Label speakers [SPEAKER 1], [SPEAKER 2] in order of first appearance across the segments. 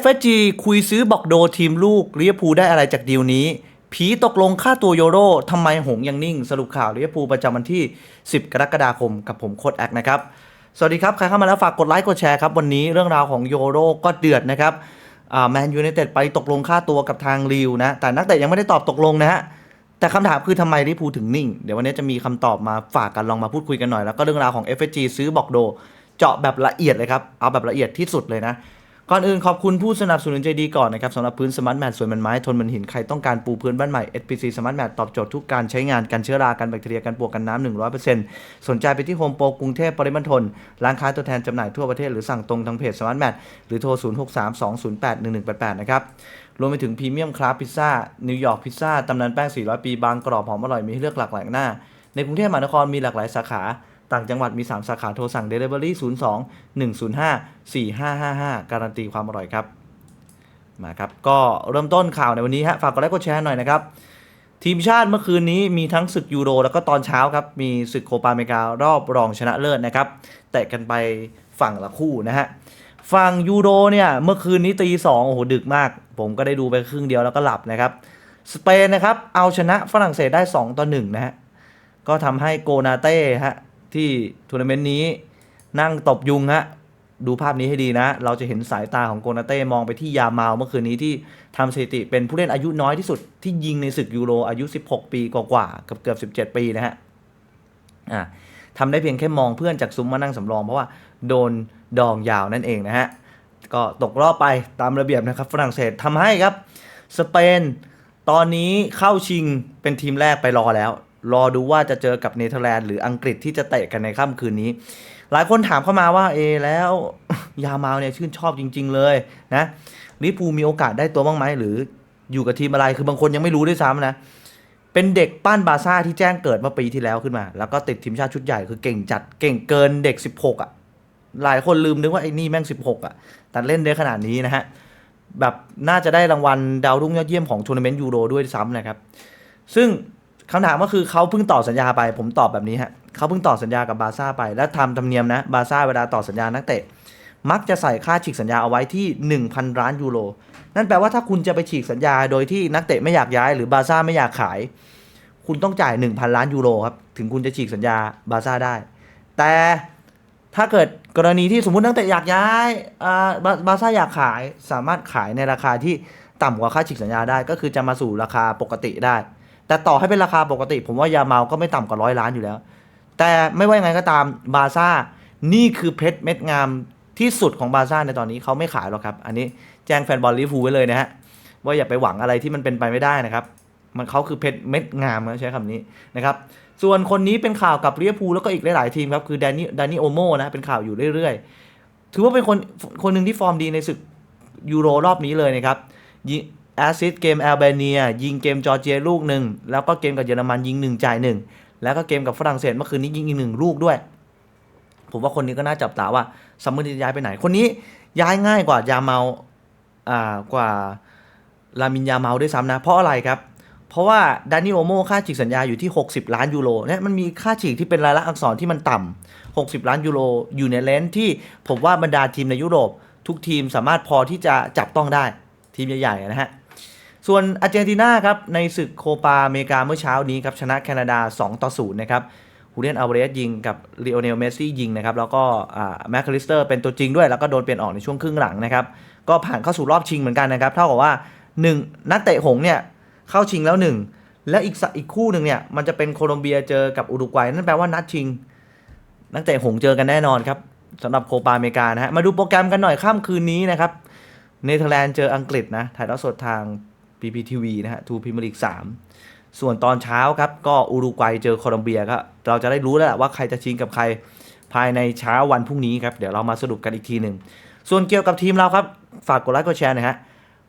[SPEAKER 1] FSG คุยซื้อบอกโดทีมลูกลิเวอร์พูลได้อะไรจากดีลนี้ ผีตกลงค่าตัวโยโรทำไมหงยังนิ่ง สรุปข่าวลิเวอร์พูลประจำวันที่ 10 กรกฎาคมกับผมโค้ดแอคนะครับ สวัสดีครับ ใครเข้ามาแล้วฝากกดไลค์กดแชร์ครับ วันนี้เรื่องราวของโยโรก็เดือดนะครับแมนยูไนเต็ดไปตกลงค่าตัวกับทางลิวนะ แต่นักเตะยังไม่ได้ตอบตกลงนะฮะแต่คำถามคือทำไมลิเวอร์พูลถึงนิ่ง เดี๋ยววันนี้จะมีคำตอบมาฝากกันลองมาพูดคุยกันหน่อยแล้วก็เรื่องราวของ FSG ซื้อบอกโด เจาะแบบละเอียดเลยครับเอาแบบละเอียดที่สุดเลยนะ ก่อนอื่นขอบคุณผู้สนับสนุนใจดีก่อนนะครับสำหรับพื้นสมาร์ทแมทสวยมันไม้ทนเหมันหินใครต้องการปูพื้นบ้านใหม่ SPC Smart Mat ตอบโจทย์ทุกการใช้งานกันเชื้อรากันแบคทีเรียกันปวกกันน้ำ100%สนใจไปที่โฮมโปรกรุงเทพปริมณฑลร้านค้าตัวแทนจำหน่ายทั่วประเทศหรือสั่งตรงทางเพจ Smart Mat หรือโทร 0632081188 นะครับรวมไปถึงพรีเมียมคราฟพิซซ่านิวยอร์กพิซซ่าตำนานแป้ง400ปีบางกรอบหอมอร่อยมีให้เลือกหลากหลายหน้า ในกรุงเทพมหานครมีหลากหลายสาขา ต่างจังหวัดมี 3 สาขาโทรสั่ง Delivery 02 105 4555 การันตีความอร่อยครับ มาครับ ก็เริ่มต้นข่าวในวันนี้ฮะฝากกดไลค์กดแชร์หน่อยนะครับ ทีมชาติเมื่อคืนนี้มีทั้งศึกยูโร แล้วก็ตอนเช้าครับ มีศึกโคปาเมการอบรองชนะเลิศนะครับแตะกันไปฝั่งละคู่นะฮะฝั่งยูโรเนี่ยเมื่อคืนนี้ตีสองโอ้โหดึกมาก ผมก็ได้ดูไปครึ่งเดียวแล้วก็หลับนะครับสเปนนะครับเอาชนะฝรั่งเศสได้ 2 ต่อ1นะฮะก็ทำให้โกนาเต้ฮะ ที่ทัวร์นาเมนต์นี้ นั่งตบยุงฮะดูภาพนี้ให้ดีนะ เราจะเห็นสายตาของโกนาเต้มองไปที่ยามาลเมื่อคืนนี้ที่ทำสถิติเป็นผู้เล่นอายุน้อยที่สุดที่ยิงในศึกยูโรอายุ 16 ปีกว่าๆเกือบเกือบ 17 ปีนะฮะอ่าทำได้เพียงแค่มองเพื่อนจากซุ้มมานั่งสำรอง เพราะว่าโดนดองยาวนั่นเองนะฮะ ก็ตกรอบไปตามระเบียบนะครับฝรั่งเศสทำให้ครับ สเปน ตอนนี้เข้าชิงเป็นทีมแรกไปรอแล้ว รอดูว่าจะเจอกับเนเธอร์แลนด์หรืออังกฤษที่จะเตะกันในค่ำคืนนี้ หลายคนถามเข้ามาว่าเอแล้วยามาลเนี่ยชื่นชอบจริง ๆ เลยนะลิเวอร์พูมีโอกาสได้ตัวบ้างไหมหรืออยู่กับทีมอะไรคือบางคนยังไม่รู้ด้วยซ้ำนะเป็นเด็กปั้นบาซ่าที่แจ้งเกิดเมื่อปีที่แล้วขึ้นมา แล้วก็ติดทีมชาติชุดใหญ่คือเก่งจัดเก่งเกินเด็ก 16 อะ หลายคนลืมนึกว่าไอ้นี่แม่ง 16 อะ แต่เล่นได้ขนาดนี้นะฮะ แบบน่าจะได้รางวัลดาวรุ่งยอดเยี่ยมของทัวร์นาเมนต์ยูโรด้วยซ้ำนะครับ ซึ่ง คำถามก็คือเขาเพิ่งต่อสัญญาไป ผมตอบแบบนี้ฮะเขาเพิ่งต่อสัญญากับบาซ่าไป และทำธรรมเนียมนะบาซ่าเวลาต่อสัญญานักเตะ มักจะใส่ค่าฉีกสัญญาเอาไว้ที่ 1,000 ล้านยูโรนั่นแปลว่าถ้าคุณจะไปฉีกสัญญาโดยที่นักเตะไม่อยากย้ายหรือบาซ่าไม่อยากขาย คุณต้องจ่าย 1,000 ล้านยูโรครับถึงคุณจะฉีกสัญญาบาซ่าได้ แต่ถ้าเกิดกรณีที่สมมุตินักเตะอยากย้ายบาบาซ่าอยากขายสามารถขายในราคาที่ต่ำกว่าค่าฉีกสัญญาได้ ก็คือจะมาสู่ราคาปกติได้ แต่ต่อให้เป็นราคาปกติ ผมว่ายาเมาก็ไม่ต่ำกว่าร้อยล้านอยู่แล้ว แต่ไม่ว่ายังไงก็ตามบาซ่านี่คือเพชรเม็ดงามที่สุดของบาซ่าในตอนนี้เขาไม่ขายหรอกครับ อันนี้แจ้งแฟนบอลลิเวอร์พูไว้เลยนะฮะว่าอย่าไปหวังอะไรที่มันเป็นไปไม่ได้นะครับ มันเขาคือเพชรเม็ดงามนะใช้คำนี้นะครับส่วนคนนี้เป็นข่าวกับเวอร์พูแล้วก็อีกหลาย ๆ ทีมครับคือแดนนี่แดนนี่โอโมนะเป็นข่าวอยู่เรื่อย ๆ ถือว่าเป็นคนคนหนึ่งที่ฟอร์มดีในศึกยูโรรอบนี้เลยนะครับ แอสซิสต์เกมแอลเบเนีย ยิงเกมจอร์เจียลูกหนึ่ง แล้วก็เกมกับเยอรมันยิงหนึ่งจ่ายหนึ่ง แล้วก็เกมกับฝรั่งเศสเมื่อคืนนี้ยิงอีกหนึ่งลูกด้วย ผมว่าคนนี้ก็น่าจับตาว่าซัมเมอร์จะย้ายไปไหน คนนี้ย้ายง่ายกว่ายาเมาอ่ากว่าลามินยาเมาด้วยซ้ำนะ เพราะอะไรครับ เพราะว่าดานิโอโมค่าฉีกสัญญาอยู่ที่ 60 ล้านยูโรเนี่ยมันมีค่าฉีกที่เป็นรายลักษณ์อักษรที่มันต่ำ60 ล้านยูโรอยู่ในเลนส์ที่ผมว่าบรรดาทีมในยุโรป ทุกทีมสามารถพอที่จะจับต้องได้ทีมใหญ่ๆนะฮะ ส่วนอาร์เจนตินาครับในศึกโคปาอเมริกาเมื่อเช้านี้ครับชนะแคนาดา 2 ต่อ 0 นะครับฮูเลียนอัลเวสยิงกับลีโอเนลเมสซี่ยิงนะครับแล้วก็แมคคาลิสเตอร์เป็นตัวจริงด้วย แล้วก็โดนเปลี่ยนออกในช่วงครึ่งหลังนะครับก็ผ่านเข้าสู่รอบชิงเหมือนกันนะครับเท่ากับว่า 1 นักเตะหงส์เนี่ยเข้าชิงแล้ว 1 แล้วอีกสอีกคู่หนึ่งเนี่ยมันจะเป็นโคลอมเบียเจอกับอุรุกวัยนั่นแปลว่านัดชิง นักเตะหงส์เจอกันแน่นอนครับสำหรับโคปาอเมริกานะฮะมาดูโปรแกรมกันหน่อยค่ำคืนนี้นะครับเนเธอร์แลนด์เจออังกฤษนะถ่ายทอดสดทาง PPTV นะฮะทูพิมลิก3ส่วนตอนเช้าครับ ก็อุรุกวัยเจอโคลอมเบียก็เราจะได้รู้แล้วแหละว่าใครจะชิงกับใครภายในเช้าวันพรุ่งนี้ครับ เดี๋ยวเรามาสรุปกันอีกทีหนึ่ง ส่วนเกี่ยวกับทีมเราครับ ฝากกดไลค์กดแชร์นะฮะ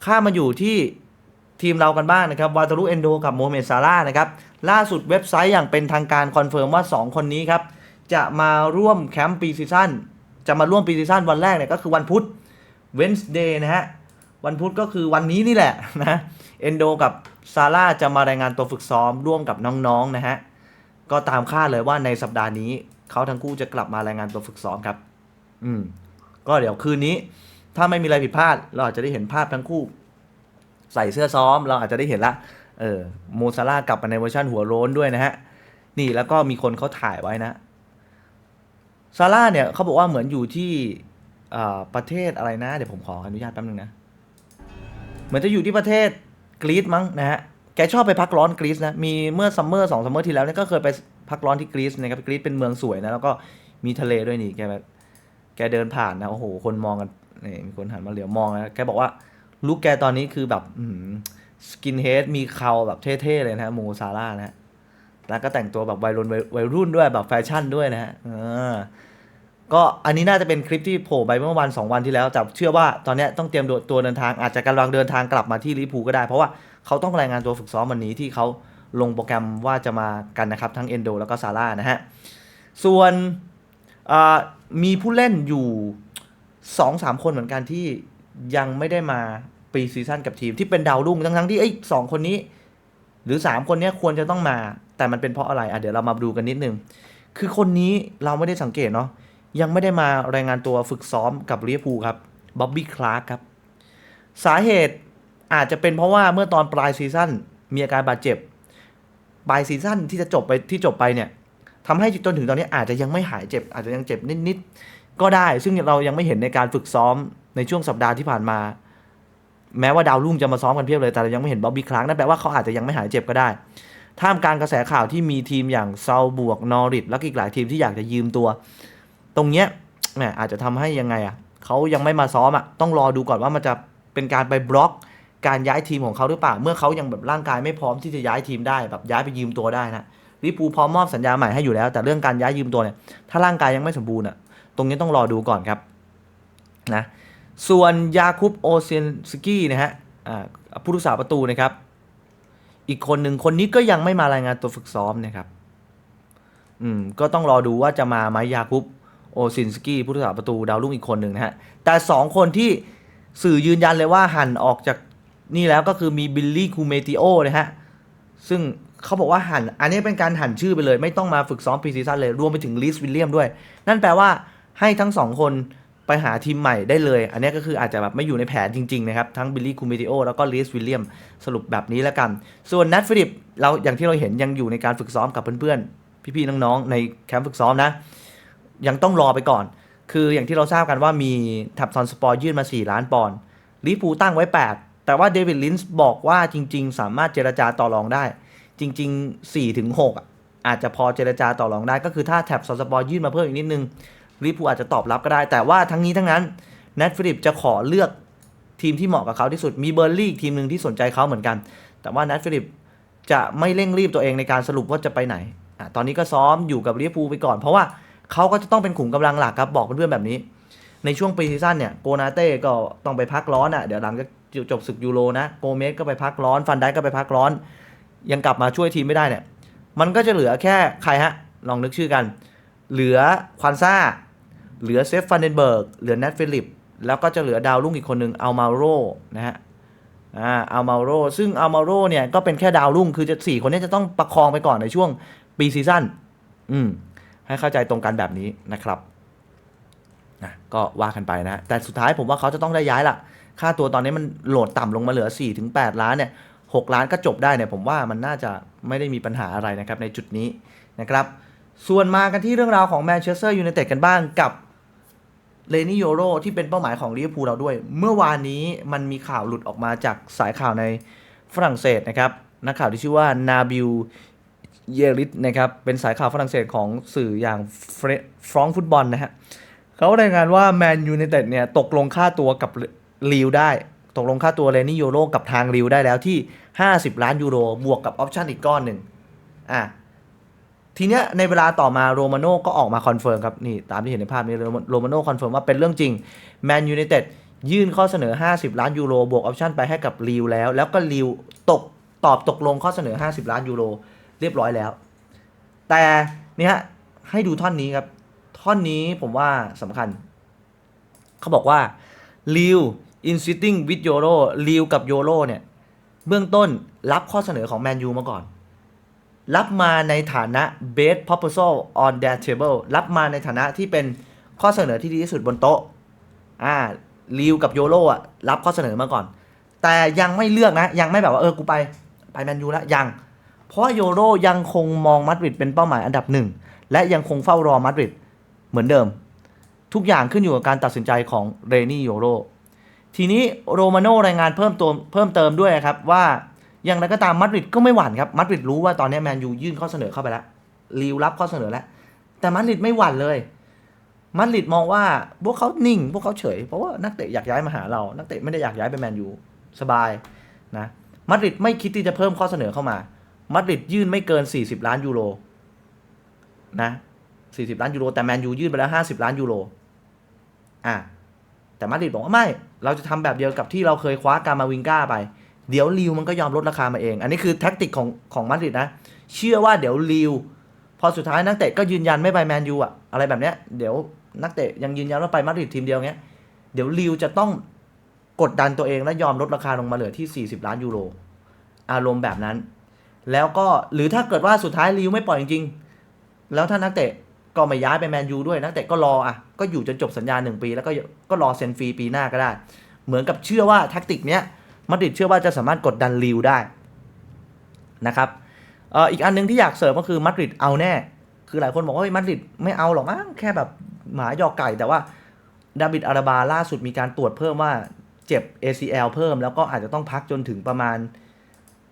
[SPEAKER 1] ข้ามมาอยู่ที่ทีมเรากันบ้างนะครับวาตารุเอนโดกับโมเมดซาร่านะครับล่าสุดเว็บไซต์อย่างเป็นทางการคอนเฟิร์มว่า 2 คนนี้ครับ จะมาร่วมแคมป์ปีซีซั่นจะมาร่วมปีซีซั่นวันแรกเนี่ยก็คือวันพุธ Wednesday นะฮะ วันพุธก็คือวันนี้นี่แหละนะเอนโดกับซาร่าจะมารายงานตัวฝึกซ้อมร่วมกับน้องๆนะฮะก็ตามคาดเลยว่าในสัปดาห์นี้เขาทั้งคู่จะกลับมารายงานตัวฝึกซ้อมครับ อืม ก็เดี๋ยวคืนนี้ ถ้าไม่มีอะไรผิดพลาด เราอาจจะได้เห็นภาพทั้งคู่ ใส่เสื้อซ้อม เราอาจจะได้เห็นละ เออโมซาร่ากลับมาในเวอร์ชันหัวโล้นด้วยนะฮะ นี่แล้วก็มีคนเขาถ่ายไว้นะซาร่าเนี่ยเขาบอกว่าเหมือนอยู่ที่อ่าประเทศอะไรนะ เดี๋ยวผมขออนุญาตแป๊บนึงนะ เหมือนจะอยู่ที่ประเทศกรีซมั้งนะฮะ แกชอบไปพักร้อนกรีซนะ มีเมื่อซัมเมอร์สองซัมเมอร์ที่แล้วเนี่ยก็เคยไปพักร้อนที่กรีซนะครับ กรีซเป็นเมืองสวยนะ แล้วก็มีทะเลด้วยนี่ แกแบบ แกเดินผ่านนะ โอ้โห คนมองกันนี่มีคนหันมาเหลียวมองนะ แกบอกว่าลุคแกตอนนี้คือแบบสกินเฮดมีเคราแบบเท่ๆเลยนะฮะโมซาร่านะฮะแล้วก็แต่งตัวแบบวัยรุ่นวัยวัยรุ่นด้วยแบบแฟชั่นด้วยนะฮะเออ ก็อันนี้น่าจะเป็นคลิปที่โผล่ไปเมื่อวันสองวันที่แล้วแต่เชื่อว่าตอนนี้ต้องเตรียมตัวเดินทางอาจจะกำลังเดินทางกลับมาที่ลิเวอร์พูก็ได้ เพราะว่าเขาต้องรายงานตัวฝึกซ้อมวันนี้ที่เขาลงโปรแกรมว่าจะมากันนะครับ ทั้งเอนโดแล้วก็ซาร่านะฮะ ส่วนมีผู้เล่นอยู่สองสามคนเหมือนกันที่ยังไม่ได้มาปีซีซั่นกับทีมที่เป็นดาวรุ่งทั้งๆที่ไอ้สองคนนี้ หรือ 3 คนนี้ควรจะต้องมา แต่มันเป็นเพราะอะไรอะเดี๋ยวเรามาดูกันนิดนึงคือคนนี้เราไม่ได้สังเกตเนาะ ยังไม่ได้มารายงานตัวฝึกซ้อมกับลิเวอร์พูลครับบ๊อบบี้คลาร์กครับ สาเหตุอาจจะเป็นเพราะว่าเมื่อตอนปลายซีซั่นมีอาการบาดเจ็บ ปลายซีซั่นที่จะจบไปที่จบไปเนี่ยทำให้จนถึงตอนนี้อาจจะยังไม่หายเจ็บ อาจจะยังเจ็บนิดๆก็ได้ ซึ่งเรายังไม่เห็นในการฝึกซ้อมในช่วงสัปดาห์ที่ผ่านมา แม้ว่าดาวรุ่งจะมาซ้อมกันเพียบเลยแต่เรายังไม่เห็นบ๊อบบี้คลาร์กนั่นแปลว่าเขาอาจจะยังไม่หายเจ็บก็ได้ท่ามกลางกระแสข่าวที่มีทีมอย่างเซาบวกนอริทแล้วก็อีกหลายทีมที่อยากจะยืมตัว ตรงเนี้ยแหมอาจจะทำให้ยังไงอะเขายังไม่มาซ้อมอะต้องรอดูก่อนว่ามันจะเป็นการไปบล็อกการย้ายทีมของเขาหรือเปล่า เมื่อเขายังแบบร่างกายไม่พร้อมที่จะย้ายทีมได้แบบย้ายไปยืมตัวได้นะลิเวอร์พูพร้อมมอบสัญญาใหม่ให้อยู่แล้ว แต่เรื่องการย้ายยืมตัวเนี่ยถ้าร่างกายยังไม่สมบูรณ์อะตรงนี้ต้องรอดูก่อนครับนะส่วนยาคุปโอเซนสกี้นะฮะอ่าผู้รักษาประตูนะครับ อีกคนหนึ่งคนนี้ก็ยังไม่มารายงานตัวฝึกซ้อมนะครับอืมก็ต้องรอดูว่าจะมาไหมยาคุป โอซินสกี้ผู้รักษาประตูดาวรุ่งอีกคนหนึ่งนะฮะ แต่สองคนที่สื่อยืนยันเลยว่าหันออกจากนี่แล้วก็คือมีบิลลี่คูเมติโอนะฮะ ซึ่งเขาบอกว่าหันอันนี้เป็นการหันชื่อไปเลย ไม่ต้องมาฝึกซ้อมพรีซีซั่นเลย รวมไปถึงลิสวิลเลียมด้วย นั่นแปลว่าให้ทั้งสองคนไปหาทีมใหม่ได้เลย อันนี้ก็คืออาจจะแบบไม่อยู่ในแผนจริงๆนะครับ ทั้งบิลลี่คูเมติโอแล้วก็ลิสวิลเลียมสรุปแบบนี้แล้วกัน ส่วนนัทฟิลิปเราอย่างที่เราเห็นยังอยู่ในการฝึกซ้อมกับเพื่อนๆพี่ๆน้องๆในแคมป์ฝึกซ้อมนะ ยังต้องรอไปก่อน คืออย่างที่เราทราบกันว่ามีทับซอนสปอร์ยื่นมา 4 ล้านปอนด์ลิเวอร์พูตั้งไว้ 8 แต่ว่าเดวิดลินส์บอกว่าจริง ๆ สามารถเจรจาต่อรองได้ จริง ๆ4ถึง6อะอาจจะพอเจรจาต่อรองได้ ก็คือถ้าแท็บซอนสปอร์ยื่นมาเพิ่มอีกนิดนึงลิเวอร์พูอาจจะตอบรับก็ได้ แต่ว่าทั้งนี้ทั้งนั้นแนทฟิลิปจะขอเลือกทีมที่เหมาะกับเขาที่สุดมีเบอร์ลี่ทีมหนึ่งที่สนใจเขาเหมือนกัน แต่ว่าแนทฟิลิปจะไม่เร่งรีบตัวเองในการสรุปว่าจะไปไหนอตอนนี้ก็ซ้อมอยู่กับลิเวอร์พูไปก่อนเพราะว่า เขาก็จะต้องเป็นขุมกำลังหลักครับ บอกเพื่อนๆแบบนี้ ในช่วงปีซีซั่นเนี่ยโกนาเต้ก็ต้องไปพักร้อนอะเดี๋ยวหลังจากจบศึกยูโรนะโกเมสก็ไปพักร้อนฟันได้ก็ไปพักร้อน ยังกลับมาช่วยทีมไม่ได้เนี่ย มันก็จะเหลือแค่ใครฮะ ลองนึกชื่อกัน เหลือควันซ่า เหลือเซฟฟันเดนเบิร์กเหลือแนทฟิลิป แล้วก็จะเหลือดาวรุ่งอีกคนหนึ่งอัลมาโรนะฮะอ่าอัลมาโรซึ่งอัลมาโรเนี่ยก็เป็นแค่ดาวรุ่งคือจะสี่คนนี้จะต้องประคองไปก่อนในช่วงปีซีซั่นอืม ให้เข้าใจตรงกันแบบนี้นะครับนะก็ว่ากันไปนะแต่สุดท้ายผมว่าเขาจะต้องได้ย้ายละค่าตัวตอนนี้มันโหลดต่ำลงมาเหลือ 4-8 ล้านเนี่ย6ล้านก็จบได้เนี่ยผมว่ามันน่าจะไม่ได้มีปัญหาอะไรนะครับในจุดนี้นะครับ ส่วนมากันที่เรื่องราวของแมนเชสเตอร์ยูไนเต็ดกันบ้างกับเลนี่โยโรที่เป็นเป้าหมายของลิเวอร์พูลเราด้วย เมื่อวานนี้มันมีข่าวหลุดออกมาจากสายข่าวในฝรั่งเศสนะครับนักข่าวที่ชื่อว่านาบิล เยริตนะครับเป็นสายข่าวฝรั่งเศสของสื่ออย่างฟรองฟุตบอลนะฮะเขารายงานว่าแมนยูไนเต็ดเนี่ยตกลงค่าตัวกับลีวได้ ตกลงค่าตัวเลนี่โยโรกับทางริวได้แล้วที่ 50 ล้านยูโรบวกกับออปชั่นอีกก้อนหนึ่งอะทีเนี้ยในเวลาต่อมาโรมาโน่ก็ออกมาคอนเฟิร์มครับนี่ตามที่เห็นในภาพนี้โรมาโน่คอนเฟิร์มว่าเป็นเรื่องจริงแมนยูไนเต็ดยื่นข้อเสนอ 50 ล้านยูโรบวกออปชั่นไปให้กับริวแล้ว แล้วก็ริวตกตอบตกลงข้อเสนอ 50 ล้านยูโร เรียบร้อยแล้ว แต่เนี่ยให้ดูท่อนนี้ครับ ท่อนนี้ผมว่าสำคัญ เขาบอกว่าริว in sitting with Euro ลิวกับโยโรเนี่ย เบื้องต้นรับข้อเสนอของแมนยูมาก่อน รับมาในฐานะ best proposal on their table รับมาในฐานะที่เป็นข้อเสนอที่ดีที่สุดบนโต๊ะ อ่าลิวกับโยโรอะรับข้อเสนอมาก่อน แต่ยังไม่เลือกนะ ยังไม่แบบว่าเออกูไป ไปแมนยูแล้วยัง เพราะโยโรยังคงมองมาดริดเป็นเป้าหมายอันดับหนึ่งและยังคงเฝ้ารอมาดริดเหมือนเดิม ทุกอย่างขึ้นอยู่กับการตัดสินใจของเรนี่โยโรทีนี้โรมาโนรายงานเพิ่มเติมเพิ่มเติมด้วยครับว่าอย่างไรก็ตามมาดริดก็ไม่หวั่นครับมาดริดรู้ว่าตอนนี้แมนยูยื่นข้อเสนอเข้าไปแล้วลิวรับข้อเสนอแล้ว แต่มาดริดไม่หวั่นเลยมาดริดมองว่าพวกเขานิ่ง พวกเขาเฉย เพราะว่านักเตะอยากย้ายมาหาเรา นักเตะไม่ได้อยากย้ายไปแมนยูสบายนะมาดริดไม่คิดที่จะเพิ่มข้อเสนอเข้ามา มาดริดยื่นไม่เกิน 40 ล้านยูโรนะ40 ล้านยูโรแต่แมนยูยื่นไปแล้ว 50 ล้านยูโรอะแต่มาดริดบอกว่าไม่ เราจะทำแบบเดียวกับที่เราเคยคว้าการมาวิงก้าไป เดี๋ยวลิวมันก็ยอมลดราคามาเอง อันนี้คือแท็กติกของของมาดริดนะ เชื่อว่าเดี๋ยวลิวพอสุดท้ายนักเตะก็ยืนยันไม่ไปแมนยูอะอะไรแบบเนี้ยเดี๋ยวนักเตะยังยืนยันว่าไปมาดริดทีมเดียวเงี้ยเดี๋ยวลิวจะต้องกดดันตัวเองและยอมลดราคาลงมาเหลือที่ 40 ล้านยูโรอารมณ์แบบนั้น แล้วก็หรือถ้าเกิดว่าสุดท้ายลิวไม่ปล่อยจริงๆแล้วถ้านักเตะก็ไม่ย้ายไปแมนยูด้วยนักเตะก็รออะก็อยู่จนจบสัญญาหนึ่งปี แล้วก็ก็รอเซ็นฟรีปีหน้าก็ได้ เหมือนกับเชื่อว่าแท็กติกเนี้ยมาดริดเชื่อว่าจะสามารถกดดันลิวได้นะครับเอ่ออีกอันหนึงที่อยากเสริมก็คือมาดริดเอาแน่ คือหลายคนบอกว่ามาดริดไม่เอาหรอกมั้งแค่แบบหมาหยอกไก่แต่ว่าดาบิดอาราบาล่าสุดมีการตรวจเพิ่มว่าเจ็บ ACL เพิ่มแล้วก็อาจจะต้องพักจนถึงประมาณ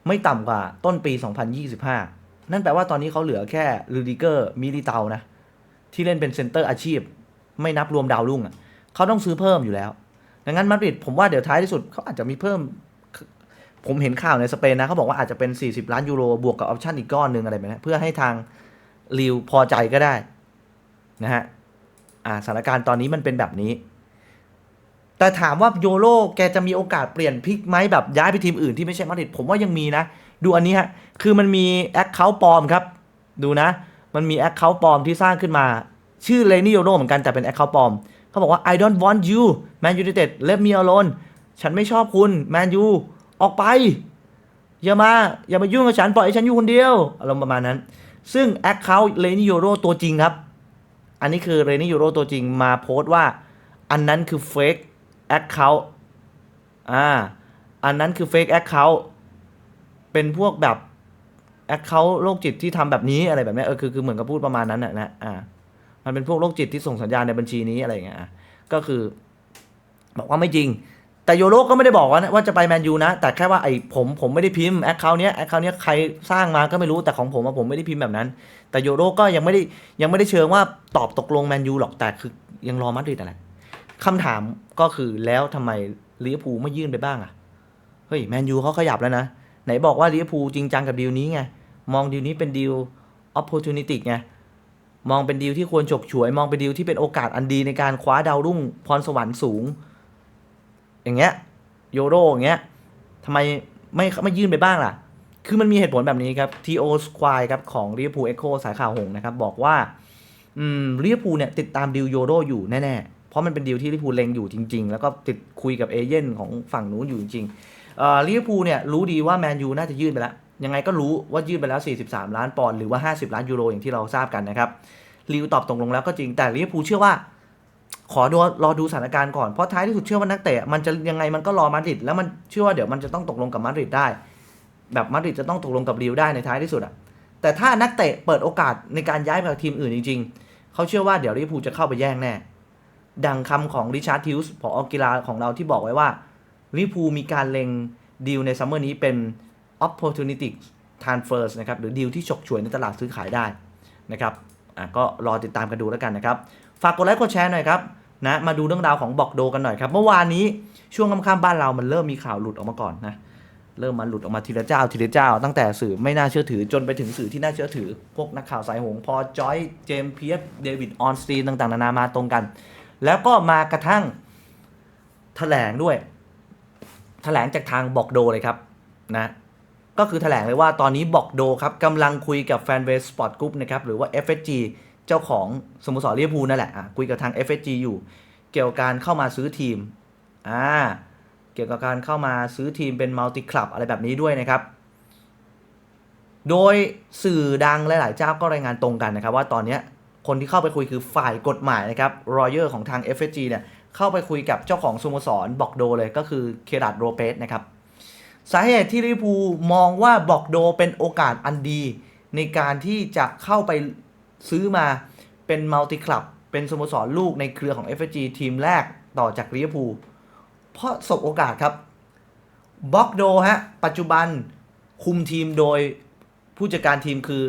[SPEAKER 1] ไม่ต่ำกว่าต้นปี 2025 นั่นแปลว่าตอนนี้เขาเหลือแค่ลูดิเกอร์มิลิเตานะ ที่เล่นเป็นเซนเตอร์อาชีพ ไม่นับรวมดาวรุ่งอะเขาต้องซื้อเพิ่มอยู่แล้ว ดังนั้นมาดริดผมว่าเดี๋ยวท้ายที่สุดเขาอาจจะมีเพิ่ม ผมเห็นข่าวในสเปนนะเขาบอกว่าอาจจะเป็น 40 ล้านยูโรบวกกับออปชั่นอีกก้อนหนึ่งอะไรแบบนี้เพื่อให้ทางลิวพอใจก็ได้นะฮะอ่าสถานการณ์ตอนนี้มันเป็นแบบนี้ แต่ถามว่าโยโรแกจะมีโอกาสเปลี่ยนพลิกไหมแบบย้ายไปทีมอื่นที่ไม่ใช่มาดริดผมว่ายังมีนะ ดูอันนี้ฮะ คือมันมีแอคเคาท์ปลอมครับ ดูนะ มันมีแอคเคาท์ปลอมที่สร้างขึ้นมา ชื่อเลนี่โยโรเหมือนกันแต่เป็นแอคเคาท์ปลอม เขาบอกว่า I don't want you Man United let me alone ฉันไม่ชอบคุณ Man U ออกไป อย่ามา อย่ามายุ่งกับฉันปล่อยให้ฉันอยู่คนเดียวอารมณ์ประมาณนั้น ซึ่งแอคเคาท์เลนี่โยโรตัวจริงครับ อันนี้คือเรนี่โยโรตัวจริงมาโพสต์ว่า อันนั้นคือเฟก แอคเคาท์อ่าอันนั้นคือเฟกแอคเคาท์เป็นพวกแบบแอคเคาท์โรคจิตที่ทำแบบนี้อะไรแบบเนี้ยเออคือคือเหมือนกับพูดประมาณนั้นนะนะอ่ามันเป็นพวกโรคจิตที่ส่งสัญญาณในบัญชีนี้อะไรอย่างเงี้ยก็คือ บอกว่าไม่จริง แต่โยโรก็ไม่ได้บอกว่าว่าจะไปแมนยูนะ แต่แค่ว่าไอ้ผมผมไม่ได้พิมพ์แอคเคาท์เนี้ยแอคเคาท์เนี้ยใครสร้างมาก็ไม่รู้แต่ของผมอะผมไม่ได้พิมพ์แบบนั้น แต่โยโรก็ยังไม่ได้ยังไม่ได้เชิงว่าตอบตกลงแมนยูหรอกแต่คือยังรอมาดริดอะไร คำถามก็คือแล้วทำไมลิเวอร์พูลไม่ยื่นไปบ้างอะเฮ้ยแมนยูเขาขยับแล้วนะ ไหนบอกว่าลิเวอร์พูลจริงจังกับดีลนี้ไง มองดีลนี้เป็นดีล opportunity ไง มองเป็นดีลที่ควรฉกฉวย มองเป็นดีลที่เป็นโอกาสอันดีในการคว้าดาวรุ่งพรสวรรค์สูง อย่างเงี้ยโยโรอย่างเงี้ยทำไมไม่ไม่ยื่นไปบ้างล่ะ คือมันมีเหตุผลแบบนี้ครับทีโอสควายครับของลิเวอร์พูลเอ็กโคสายข่าวหงนะครับบอกว่าอืมลิเวอร์พูลเนี่ยติดตามดีลโยโรอยู่แน่ๆ ราะมันเป็นดีลที่ลิเวอร์พูลเล็งอยู่จริง ๆ แล้วก็ติดคุยกับเอเย่นของฝั่งนู้นอยู่จริงๆลิเวอร์พูลเนี่ยรู้ดีว่าแมนยูน่าจะยื่นไปแล้ว ยังไงก็รู้ว่ายื่นไปแล้ว 43 ล้านปอนด์หรือว่า 50 ล้านยูโรอย่างที่เราทราบกันนะครับลิวตอบตกลงแล้วก็จริงแต่ลิเวอร์พูลเชื่อว่า ขอดูรอดูสถานการณ์ก่อนเพราะท้ายที่สุดเชื่อว่านักเตะมันจะยังไงมันก็รอมาดริดแล้วมันเชื่อว่าเดี๋ยวมันจะต้องตกลงกับมาดริดได้ แบบมาดริดจะต้องตกลงกับลิวได้ในท้ายที่สุดอะแต่ถ้านักเตะเปิดโอกาสในการย้ายไปทีมอื่นจริง ๆเขาเชื่อว่าเดี๋ยวลิเวอร์พูลจะเข้าไปแย่งแน่ ดังคำของริชาร์ดทิวส์ผออกีฬาของเราที่บอกไว้ว่าลิพูมีการเล็งดีลในซัมเมอร์นี้เป็น opportunity transfers นะครับ หรือดีลที่ฉกฉวยในตลาดซื้อขายได้นะครับอะก็รอติดตามกันดูแล้วกันนะครับ ฝากกดไลค์กดแชร์หน่อยครับนะมาดูเรื่องราวของบอกโดกันหน่อยครับ เมื่อวานนี้ช่วงค่ำๆบ้านเรามันเริ่มมีข่าวหลุดออกมาก่อนนะเริ่มมาหลุดออกมาทีละเจ้าทีละเจ้า ตั้งแต่สื่อไม่น่าเชื่อถือจนไปถึงสื่อที่น่าเชื่อถือ พวกนักข่าวสายหงพอจอยเจมส์เพียสเดวิดออนสตีนต่างๆ นานามาตรงกัน แล้วก็มากระทั่งแถลงด้วยแถลงจากทางบอกโดเลยครับนะก็คือแถลงเลยว่าตอนนี้บอกโดครับกำลังคุยกับแฟนเบสปอร์ตกรุ๊ปนะครับหรือว่า FSG เจ้าของสโมสรลิเวอร์พูลนั่นแหละคุยกับทาง FSG อยู่เกี่ยวกับการเข้ามาซื้อทีมอ่าเกี่ยวกับการเข้ามาซื้อทีมเป็นมัลติคลับอะไรแบบนี้ด้วยนะครับ โดยสื่อดังหลายๆเจ้าก็รายงานตรงกันนะครับ ว่าตอนนี้ คนที่เข้าไปคุยคือฝ่ายกฎหมายนะครับรอยเยอร์ของทาง FSG เนี่ยเข้าไปคุยกับเจ้าของสโมสรบอกโดเลยก็คือเครัตโรเปสนะครับสาเหตุที่ลิเวอร์พูลมองว่าบอกโดเป็นโอกาสอันดี ในการที่จะเข้าไปซื้อมาเป็นมัลติคลับ เป็นสโมสรลูกในเครือของ FG ทีมแรกต่อจากลิเวอร์พูลเพราะสบโอกาสครับบอกโดฮะ ปัจจุบันคุมทีมโดยผู้จัดการทีมคือ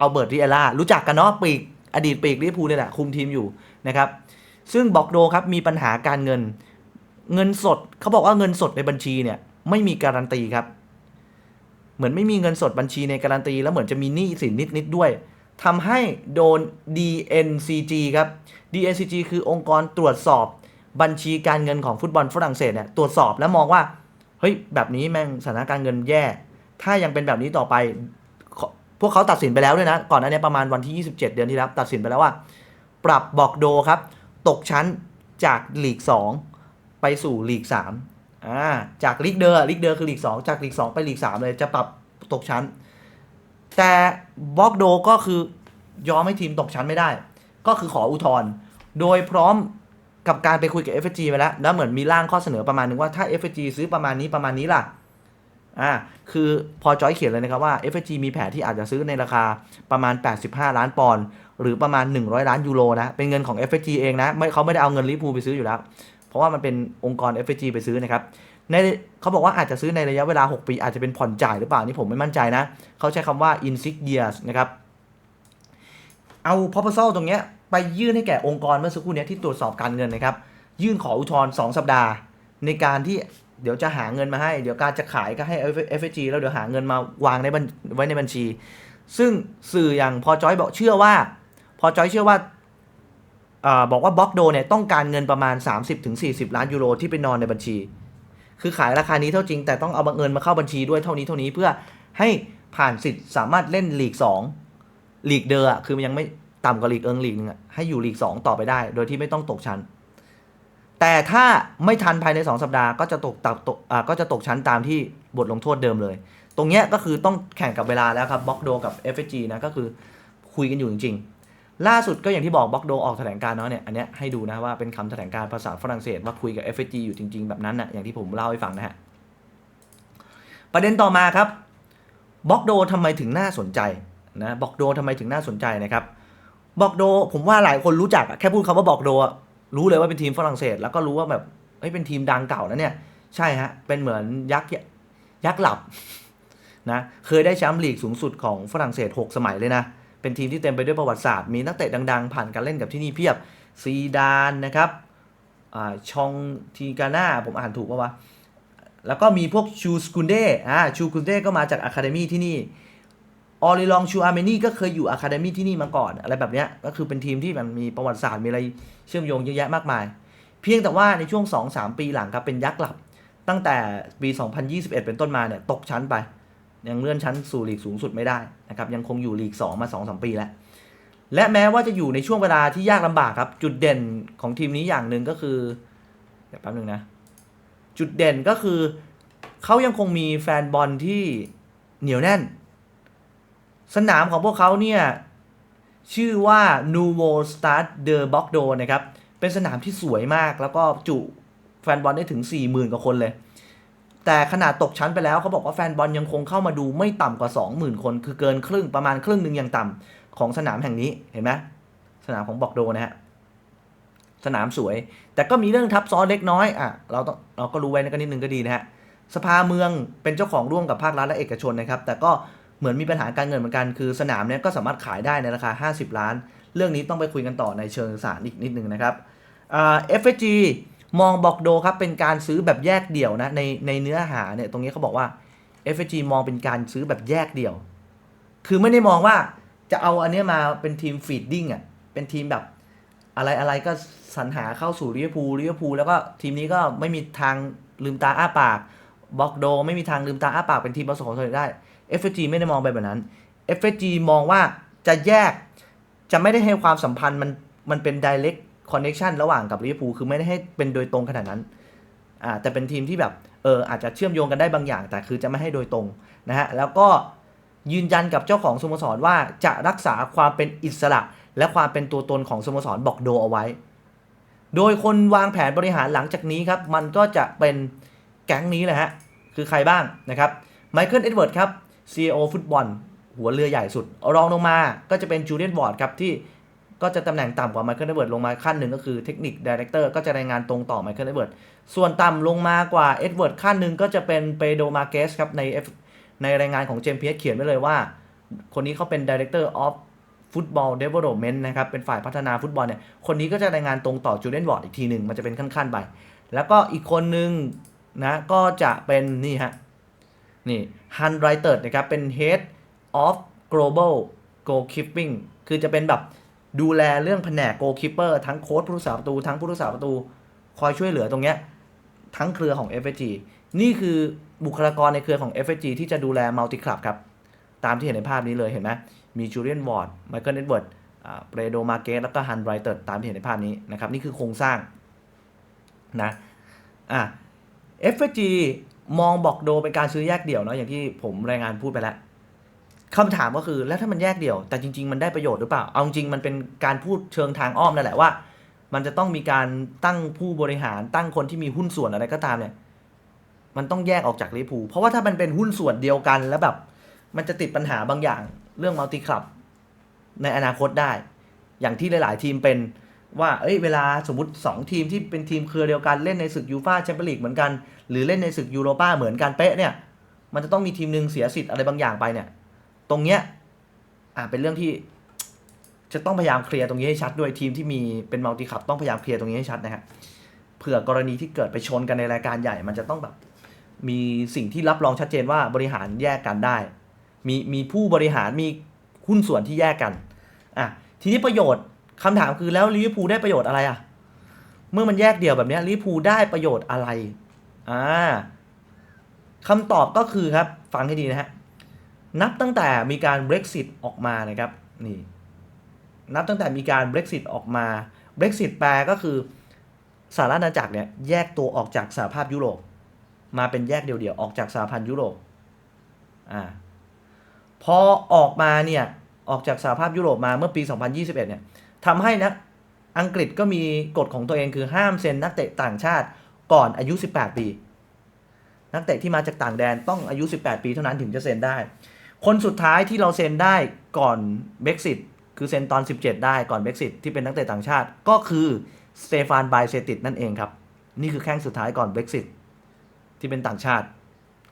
[SPEAKER 1] อัลเบิร์ตริเอล่ารู้จักกันเนาะปีก อดีตปีกลิเวอร์พูลเนี่ยแหละคุมทีมอยู่นะครับ ซึ่งบอกโดครับมีปัญหาการเงิน เงินสดเขาบอกว่าเงินสดในบัญชีเนี่ยไม่มีการันตีครับ เหมือนไม่มีเงินสดบัญชีในการันตี แล้วเหมือนจะมีหนี้สินนิดๆด้วยทำให้โดน DNCG ครับ DNCG คือองค์กรตรวจสอบบัญชีการเงินของฟุตบอลฝรั่งเศสเนี่ยตรวจสอบแล้วมองว่าเฮ้ยแบบนี้แม่งสถานการณ์เงินแย่ ถ้ายังเป็นแบบนี้ต่อไป พวกเขาตัดสินไปแล้วด้วยนะ ก่อนหน้านี้ประมาณวันที่ 27 เดือนที่แล้ว ตัดสินไปแล้วว่า ปรับบอกโดครับ ตกชั้นจากลีก 2 ไปสู่ลีก3อ่าจากลีกเดอร์ลีกเดอร์คือลีก 2 จากลีก 2 ไปลีก 3 เลยจะปรับตกชั้น แต่บอกโดก็คือยอมให้ทีมตกชั้นไม่ได้ ก็คือขออุทธรณ์โดยพร้อมกับการไปคุยกับ FG ไปแล้ว แล้วเหมือนมีร่างข้อเสนอประมาณนึงว่าถ้า FG ซื้อประมาณนี้ประมาณนี้ล่ะ อ่าคือพอจอยเขียนเลยนะครับว่า FG มีแผนที่อาจจะซื้อในราคาประมาณ 85 ล้านปอนด์หรือประมาณ 100 ล้านยูโรนะ เป็นเงินของ FG เองนะไม่เขาไม่ได้เอาเงินลิเวอร์พูลไปซื้ออยู่แล้ว เพราะว่ามันเป็นองค์กร FG ไปซื้อนะครับในเขาบอกว่าอาจจะซื้อในระยะเวลา 6 ปี อาจจะเป็นผ่อนจ่ายหรือเปล่านี่ผมไม่มั่นใจนะ เขาใช้คำว่า in six years นะครับเอา proposal ตรงเนี้ยไปยื่นให้แก่องค์กรเมื่อสักครู่นี้ที่ตรวจสอบการเงินนะครับยื่นขออุทธรณ์2สัปดาห์ ในการที่ เดี๋ยวจะหาเงินมาให้ เดี๋ยวการจะขายก็ให้ FG แล้วเดี๋ยวหาเงินมาวางในบไว้ในบัญชี ซึ่งสื่ออย่างพอจอยบอกเชื่อว่า พอจอยเชื่อว่าอบอกว่าบล็อกโดเนี่ยต้องการเงินประมาณ 30-40 ล้านยูโรที่ไปนอนในบัญชี คือขายราคานี้เท่าจริง แต่ต้องเอาเงินมาเข้าบัญชีด้วยเท่านี้เท่านี้เพื่อให้ผ่านสิทธิ์สามารถเล่นลีก2ลีกเดอร์อะคือมันยังไม่ต่ำกว่าลีกเอิงลีกนึงอะให้อยู่ลีก2ต่อไปได้ โดยที่ไม่ต้องตกชั้น แต่ถ้าไม่ทันภายใน 2 สัปดาห์ก็จะตกตกตกอ่าก็จะตกชั้นตามที่บทลงโทษเดิมเลย ตรงเนี้ยก็คือต้องแข่งกับเวลาแล้วครับบล็อกโดกับ FG นะก็คือคุยกันอยู่จริง ๆ ล่าสุดก็อย่างที่บอกบล็อกโดออกแถลงการณ์เนาะเนี่ยอันเนี้ยให้ดูนะว่าเป็นคำแถลงการณ์ภาษาฝรั่งเศสว่าคุยกับ FG อยู่จริง ๆ แบบนั้นนะอย่างที่ผมเล่าให้ฟังนะฮะประเด็นต่อมาครับบล็อกโดทำไมถึงน่าสนใจนะบล็อกโดทำไมถึงน่าสนใจนะครับบล็อกโดผมว่าหลายคนรู้จักแค่พูดคำว่าบล็อกโดอะ รู้เลยว่าเป็นทีมฝรั่งเศส แล้วก็รู้ว่าแบบเอ้ยเป็นทีมดังเก่านะเนี่ย ใช่ฮะ เป็นเหมือนยักษ์ยักษ์หลับนะเคยได้แชมป์ลีกสูงสุดของฝรั่งเศส 6 สมัยเลยนะ เป็นทีมที่เต็มไปด้วยประวัติศาสตร์ มีนักเตะดังๆ ผ่านการเล่นกับที่นี่เพียบซีดานนะครับอ่าชองทีกาน่าผมอ่านถูกป่าวะแล้วก็มีพวกชูสกุนเดอ่าชูกุนเดก็มาจากอะคาเดมี่ที่นี่ ออริลองชูอาร์เมนี่ก็เคยอยู่อะคาเดมี่ที่นี่มาก่อน อะไรแบบเนี้ยก็คือเป็นทีมที่มันมีประวัติศาสตร์มีอะไรเชื่อมโยงเยอะแยะมากมาย เพียงแต่ว่าในช่วง 2-3 ปีหลังครับเป็นยักษ์หลับ ตั้งแต่ปี 2021 เป็นต้นมาเนี่ยตกชั้นไป ยังเลื่อนชั้นสู่ลีกสูงสุดไม่ได้นะครับยังคงอยู่ลีก 2 มา 2-3 ปีแล้ว และแม้ว่าจะอยู่ในช่วงเวลาที่ยากลำบากครับจุดเด่นของทีมนี้อย่างหนึ่งก็คือเดี๋ยวแป๊บนึงนะจุดเด่นก็คือเขายังคงมีแฟนบอลที่เหนียวแน่น สนามของพวกเขาเนี่ย ชื่อว่า Nouveau Stade de Bordeaux นะครับ เป็นสนามที่สวยมากแล้วก็จุแฟนบอลได้ถึง 40,000 กว่าคนเลย แต่ขนาดตกชั้นไปแล้วเขาบอกว่าแฟนบอลยังคงเข้ามาดูไม่ต่ำกว่า 20,000 คน คือเกินครึ่งประมาณครึ่งหนึ่งอย่างต่ำของสนามแห่งนี้เห็นไหมสนามของบอกโดนะฮะสนามสวย แต่ก็มีเรื่องทับซ้อนเล็กน้อยอะเราต้องเราก็รู้ไว้นกันนิดนึงก็ดีนะฮะสภาเมืองเป็นเจ้าของร่วมกับภาครัฐและเอกชนนะครับ แต่ก็ เหมือนมีปัญหาการเงินเหมือนกันคือสนามเนี้ยก็สามารถขายได้ในราคา 50 ล้าน เรื่องนี้ต้องไปคุยกันต่อในเชิงศาลอีกนิดนึงนะครับอ่า FG มองบอกโดครับเป็นการซื้อแบบแยกเดี่ยวนะในในเนื้อหาเนี่ยตรงนี้เขาบอกว่า FG มองเป็นการซื้อแบบแยกเดี่ยว คือไม่ได้มองว่าจะเอาอันนี้มาเป็นทีมฟีดดิ้งอะ เป็นทีมแบบอะไรอะไรก็สรรหาเข้าสู่ลิเวอร์พูลลิเวอร์พูลแล้วก็ทีมนี้ก็ไม่มีทางลืมตาอ้าปากบอกโด ไม่มีทางลืมตาอ้าปากเป็นทีมประสบความสำเร็จได้ FG ไม่ได้มองไปแบบนั้น FG มองว่าจะแยกจะไม่ได้ให้ความสัมพันธ์มันมันเป็น direct connection ระหว่างกับลิเวอร์พูลคือไม่ได้ให้เป็นโดยตรงขนาดนั้นอ่าแต่เป็นทีมที่แบบเอออาจจะเชื่อมโยงกันได้บางอย่าง แต่คือจะไม่ให้โดยตรงนะฮะแล้วก็ยืนยันกับเจ้าของสโมสรว่าจะรักษาความเป็นอิสระ และความเป็นตัวตนของสโมสรบอกโดเอาไว้ โดยคนวางแผนบริหารหลังจากนี้ครับ มันก็จะเป็นแก๊งนี้แหละฮะ คือใครบ้างนะครับไมเคิลเอ็ดเวิร์ดครับ CEO ฟุตบอลหัวเรือใหญ่สุด รองลงมาก็จะเป็นจูเลียนวอร์ดครับที่ก็จะตำแหน่งต่ำกว่าไมเคิลเดเวิร์ดลงมาขั้นหนึ่งก็คือเทคนิคดีเรคเตอร์ก็จะรายงานตรงต่อไมเคิลเดเวิร์ดส่วนต่ำลงมากว่าเอ็ดเวิร์ดขั้นหนึ่งก็จะเป็นเปโดมาเกสครับใน F ในรายงานของเจมส์เพียสเขียนไว้เลยว่า คนนี้เขาเป็น Director of Football Development นะครับเป็นฝ่ายพัฒนาฟุตบอลเนี่ยคนนี้ก็จะรายงานตรงต่อจูเลียนวอร์ดอีกทีหนึ่งมันจะเป็นขั้นๆไปแล้วก็อีกคนนึงนะก็จะเป็นนี่ฮะ นี่ฮันไรเตอร์นะครับ เป็น Head of Global Goalkeeping คือจะเป็นแบบดูแลเรื่องแผนก Goalkeeper ทั้งโค้ชผู้รักษาประตู ทั้งผู้รักษาประตู คอยช่วยเหลือตรงเนี้ยทั้งเครือของ FG นี่คือบุคลากรในเครือของ FG ที่จะดูแลมัลติคลับครับ ตามที่เห็นในภาพนี้เลยเห็นไหมมีจูเลียนวอร์ดไมเคิลเอ็ดเวิร์ดเปรโดมาเกสแล้วก็ฮันไรเตอร์ตามที่เห็นในภาพนี้นะครับ นี่คือโครงสร้างนะอะ FG มองบอกโดเป็นการซื้อแยกเดี่ยวเนาะอย่างที่ผมรายงานพูดไปแล้วคำถามก็คือแล้วถ้ามันแยกเดี่ยว แต่จริง ๆ มันได้ประโยชน์หรือเปล่า เอาจริงมันเป็นการพูดเชิงทางอ้อมนั่นแหละว่า มันจะต้องมีการตั้งผู้บริหารตั้งคนที่มีหุ้นส่วนอะไรก็ตามเนี่ย มันต้องแยกออกจากลิเวอร์พูลเพราะว่าถ้ามันเป็นหุ้นส่วนเดียวกันแล้วแบบ มันจะติดปัญหาบางอย่างเรื่องมัลติคลับในอนาคตได้ อย่างที่หลาย ๆ ทีมเป็น ว่าเอ้ยเวลาสมมติ 2 ทีมที่เป็นทีมเครือเดียวกันเล่นในศึกยูฟาแชมเปี้ยนลีกเหมือนกัน หรือเล่นในศึกยูโรป้าเหมือนกันเป๊ะเนี่ย มันจะต้องมีทีมหนึ่งเสียสิทธิ์อะไรบางอย่างไปเนี่ย ตรงเนี้ยอ่าเป็นเรื่องที่จะต้องพยายามเคลียร์ตรงนี้ให้ชัดด้วยทีมที่มีเป็นมัลติคับต้องพยายามเคลียร์ตรงนี้ให้ชัดนะฮะเผื่อกรณีที่เกิดไปชนกันในรายการใหญ่ มันจะต้องแบบมีสิ่งที่รับรองชัดเจนว่าบริหารแยกกันได้ มีมีผู้บริหารมีหุ้นส่วนที่แยกกันอะทีนี้ประโยชน์ คำถามคือแล้วลิเวอร์พูลได้ประโยชน์อะไรอะ เมื่อมันแยกเดี่ยวแบบนี้ลิเวอร์พูลได้ประโยชน์อะไรอ่าคำตอบก็คือครับฟังให้ดีนะฮะนับตั้งแต่มีการ Brexit ออกมานะครับนี่นับตั้งแต่มีการ Brexit ออกมา Brexit แปลก็คือสหรัฐอาณาจักรเนี่ยแยกตัวออกจากสหภาพยุโรป มาเป็นแยกเดี่ยวๆออกจากสหพันธ์ยุโรปอ่าพอออกมาเนี่ยออกจากสหภาพยุโรปมาเมื่อปี 2021เนี่ย ทำให้นะอังกฤษก็มีกฎของตัวเองคือห้ามเซ็นนักเตะต่างชาติก่อนอายุ 18 ปี นักเตะที่มาจากต่างแดนต้องอายุ 18 ปีเท่านั้นถึงจะเซ็นได้ คนสุดท้ายที่เราเซ็นได้ก่อน Brexit คือเซ็นตอน 17 ได้ก่อน Brexit ที่เป็นนักเตะต่างชาติก็คือสเตฟานไบเซติดนั่นเองครับ นี่คือแข้งสุดท้ายก่อน Brexit ที่เป็นต่างชาติ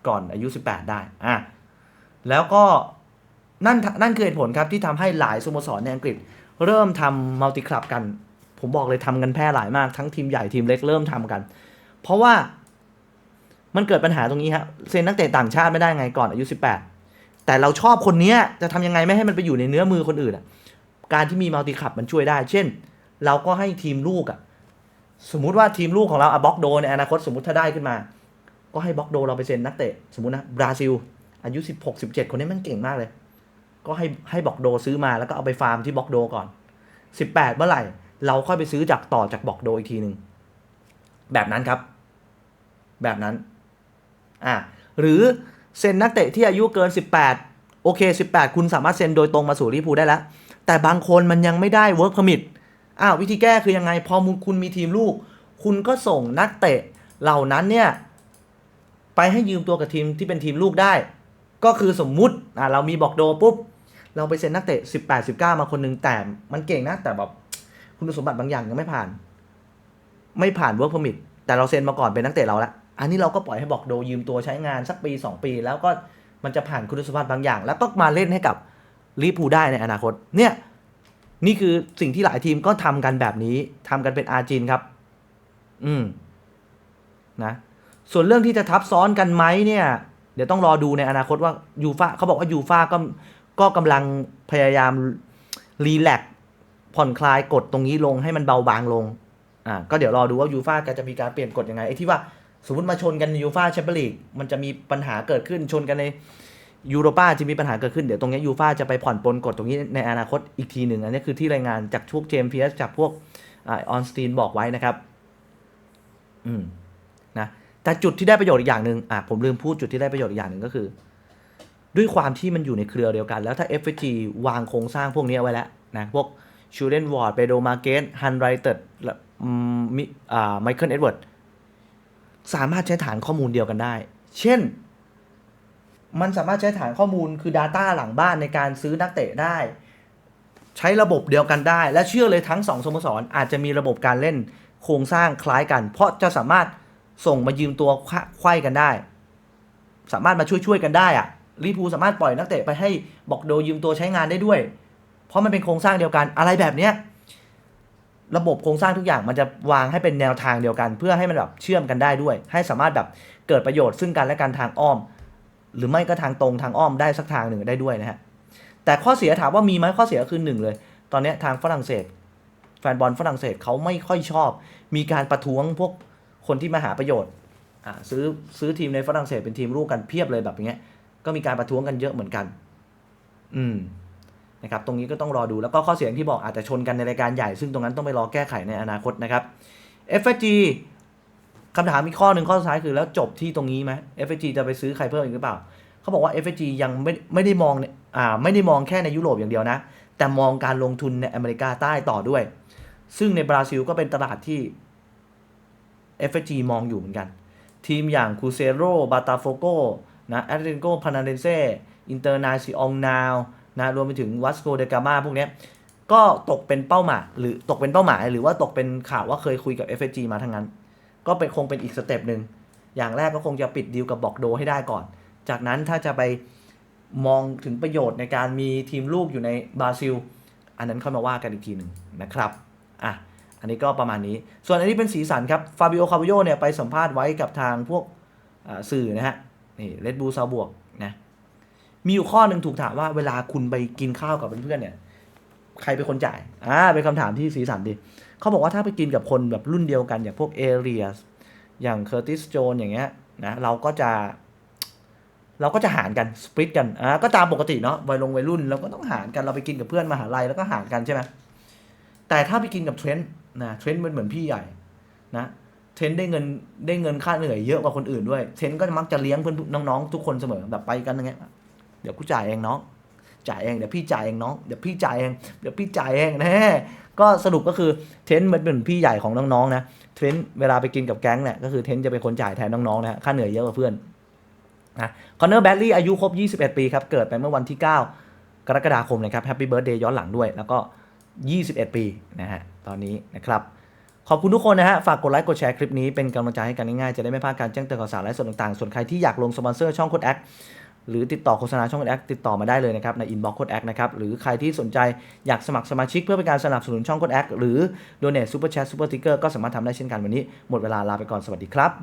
[SPEAKER 1] ก่อนอายุ 18 ได้อะแล้วก็นั่นนั่นคือเหตุผลครับที่ทำให้หลายสโมสรในอังกฤษ เริ่มทำมัลติคลับกัน ผมบอกเลยทำกันแพร่หลายมากทั้งทีมใหญ่ทีมเล็กเริ่มทำกัน เพราะว่ามันเกิดปัญหาตรงนี้ครับเซ็นนักเตะต่างชาติไม่ได้ไงก่อนอายุ 18 แต่เราชอบคนนี้จะทำยังไงไม่ให้มันไปอยู่ในเนื้อมือคนอื่นอะการที่มีมัลติคลับมันช่วยได้ เช่น เราก็ให้ทีมลูกอะสมมุติว่าทีมลูกของเราอะบล็อกโดในอนาคตสมมติถ้าได้ขึ้นมา ก็ให้บล็อกโดเราไปเซ็นนักเตะสมมตินะบราซิลอายุ 16 17 คนนี้มันเก่งมากเลย ก็ให้ให้บอกโดซื้อมาแล้วก็เอาไปฟาร์มที่บอกโดก่อน 18 เมื่อไหร่ เราค่อยไปซื้อจากต่อจากบอกโดอีกทีหนึ่งแบบนั้นครับ แบบนั้นอ่าหรือเซ็นนักเตะที่อายุเกิน 18 โอเค 18 คุณสามารถเซ็นโดยตรงมาสู่ลิพูได้แล้ว แต่บางคนมันยังไม่ได้ work permit อ้าววิธีแก้คือยังไง พอคุณมีทีมลูก คุณก็ส่งนักเตะเหล่านั้นเนี่ย ไปให้ยืมตัวกับทีมที่เป็นทีมลูกได้ ก็คือสมมุติอ่าเรามีบอกโดปุ๊บ เราไปเซ็นนักเตะ 18 19 มาคนหนึงแต่มันเก่งนะ แต่แบบคุณสมบัติบางอย่างยังไม่ผ่าน ไม่ผ่าน work permit แต่เราเซ็นมาก่อนเป็นนักเตะเราละอันนี้เราก็ปล่อยให้บอกโดยืมตัวใช้งานสักปี 2 ปี แล้วก็มันจะผ่านคุณสมบัติบางอย่าง แล้วก็มาเล่นให้กับลิเวอร์พูได้ในอนาคต เนี่ยนี่คือสิ่งที่หลายทีมก็ทำกันแบบนี้ทำกันเป็นอาจีนครับ อืมนะส่วนเรื่องที่จะทับซ้อนกันไหมเนี่ย เดี๋ยวต้องรอดูในอนาคตว่ายูฟาเขาบอกว่ายูฟาก็ ก็กำลังพยายามรีแลกซ์ผ่อนคลายกฎตรงนี้ลงให้มันเบาบางลง อ่า ก็เดี๋ยวรอดูว่ายูฟ่าจะมีการเปลี่ยนกฎยังไงไอ้ที่ว่าสมมติมาชนกันยูฟ่าแชมเปี้ยนลีกมันจะมีปัญหาเกิดขึ้นชนกันในยูโรป้าจะมีปัญหาเกิดขึ้นเดี๋ยวตรงนี้ยูฟ่าจะไปผ่อนปลนกฎตรงนี้ในอนาคตอีกทีหนึ่งอันนี้คือที่รายงานจากพวกเจมส์เพียสจากพวกออนสตีนบอกไว้นะครับ อืมนะแต่จุดที่ได้ประโยชน์อีกอย่างหนึ่งอะผมลืมพูดจุดที่ได้ประโยชน์อีกอย่างหนึ่งก็คือ ด้วยความที่มันอยู่ในเครือเดียวกัน แล้วถ้า FG วางโครงสร้างพวกนี้ไว้แล้วนะพวกชูเลนวอร์ดเปโดมาเกสฮันไรเตดมิอ่าไมเคิลเอ็ดเวิร์ดสามารถใช้ฐานข้อมูลเดียวกันได้ เช่น มันสามารถใช้ฐานข้อมูลคือ Data หลังบ้านในการซื้อนักเตะได้ ใช้ระบบเดียวกันได้ และเชื่อเลยทั้งสองสโมสรอาจจะมีระบบการเล่นโครงสร้างคล้ายกัน เพราะจะสามารถส่งมายืมตัวควไขว้กันได้ สามารถมาช่วยๆกันได้อะ ลิเวอร์พูสามารถปล่อยนักเตะไปให้บอกโดยืมตัวใช้งานได้ด้วย เพราะมันเป็นโครงสร้างเดียวกันอะไรแบบเนี้ยระบบโครงสร้างทุกอย่างมันจะวางให้เป็นแนวทางเดียวกัน เพื่อให้มันแบบเชื่อมกันได้ด้วย ให้สามารถแบบเกิดประโยชน์ซึ่งกันและกันทางอ้อม หรือไม่ก็ทางตรงทางอ้อมได้สักทางหนึ่งได้ด้วยนะฮะแต่ข้อเสียถามว่ามีไหมข้อเสียคือหนึ่งเลย ตอนนี้ทางฝรั่งเศส แฟนบอลฝรั่งเศสเขาไม่ค่อยชอบ มีการประท้วงพวกคนที่มาหาประโยชน์ซื้อซื้อทีมในฝรั่งเศสเป็นทีมร่วมกันเพียบเลยแบบอย่างเงี้ย ก็มีการประท้วงกันเยอะเหมือนกัน อืมนะครับ ตรงนี้ก็ต้องรอดูแล้วก็ข้อเสียงที่บอกอาจจะชนกันในรายการใหญ่ ซึ่งตรงนั้นต้องไปรอแก้ไขในอนาคตนะครับ FG คำถามมีกข้อหนึ่งข้อสุดท้ายคือแล้วจบที่ตรงนี้ไหม FG จะไปซื้อใครเพิ่มอีกหรือเปล่า เขาบอกว่า FG ยังไม่ไม่ได้มองเนี่ยอ่าไม่ได้มองแค่ในยุโรปอย่างเดียวนะ แต่มองการลงทุนในอเมริกาใต้ต่อด้วย ซึ่งในบราซิลก็เป็นตลาดที่ FG มองอยู่เหมือนกัน ทีมอย่างคูเซโรบาตาโฟโก นะแอตเลติโกพานาเดนเซอินเตอร์นาซิองนาวนะรวมไปถึงวัสโกเดกามาพวกนี้ก็ตกเป็นเป้าหมายหรือตกเป็นเป้าหมาย หรือว่าตกเป็นข่าวว่าเคยคุยกับ FG มาทั้งนั้น ก็เป็นคงเป็นอีกสเต็ปหนึ่งอย่างแรกก็คงจะปิดดีลกับบอกโดให้ได้ก่อน จากนั้นถ้าจะไปมองถึงประโยชน์ในการมีทีมลูกอยู่ในบราซิล อันนั้นค่อยมาว่ากันอีกทีหนึ่งนะครับอะอันนี้ก็ประมาณนี้ ส่วนอันนี้เป็นสีสันครับฟาบิโอคาร์โยเนี่ยไปสัมภาษณ์ไว้กับทางพวกสื่อนะฮะ นี่เลดบูซาบวกนะมีอยู่ข้อหนึ่งถูกถามว่าเวลาคุณไปกินข้าวกับเพื่อนๆเนี่ยใครเป็นคนจ่ายอ่าเป็นคำถามที่สีสันดีเขาบอกว่าถ้าไปกินกับคนแบบรุ่นเดียวกันอย่างพวกเอเรียสอย่างเคอร์ติสโจนอย่างเงี้ยนะเราก็จะ เราก็จะหารกันสปริตกันอ่าก็ตามปกติเนาะวัยลงวัยรุ่นเราก็ต้องหารกันเราไปกินกับเพื่อนมหาลัยแล้วก็หารกันใช่ไหมแต่ถ้าไปกินกับเทรนต์นะเทรนต์มันเหมือนพี่ใหญ่นะ เทนได้เงินได้เงินค่าเหนื่อยเยอะกว่าคนอื่นด้วย เทนก็มักจะเลี้ยงเพื่อนน้องๆทุกคนเสมอแบบไปกันอย่างเงี้ยเดี๋ยวกูจ่ายเองน้องจ่ายเองเดี๋ยวพี่จ่ายเองน้องเดี๋ยวพี่จ่ายเองเดี๋ยวพี่จ่ายเองแน่ก็สรุปก็คือเทนมันเป็นพี่ใหญ่ของน้องๆนะเทนเวลาไปกินกับแก๊งเนี่ยก็คือเทนจะเป็นคนจ่ายแทนน้องๆนะฮะค่าเหนื่อยเยอะกว่าเพื่อนนะคอนเนอร์แบดลี่อายุครบ 21 ปีครับเกิดไปเมื่อวันที่ 9 กรกฎาคมนะครับแฮปปี้เบิร์ดเดย์ย้อนหลังด้วย แล้วก็ 21 ปีนะฮะตอนนี้นะครับ ขอบคุณทุกคนนะฮะ ฝากกดไลค์กดแชร์คลิปนี้เป็นกำลังใจให้กันง่ายๆ จะได้ไม่พลาดการแจ้งเตือนข่าวสารและส่วนต่างๆ ส่วนใครที่อยากลงสปอนเซอร์ช่องโคดแอคหรือติดต่อโฆษณาช่องโคดแอคติดต่อมาได้เลยนะครับ ในอินบ็อกซ์โคดแอคนะครับ หรือใครที่สนใจอยากสมัครสมาชิกเพื่อเป็นการสนับสนุนช่องโคดแอคหรือโดเนทซูเปอร์แชทซูเปอร์ติกเกอร์ก็สามารถทำได้เช่นกันวันนี้หมดเวลาลาไปก่อนสวัสดีครับ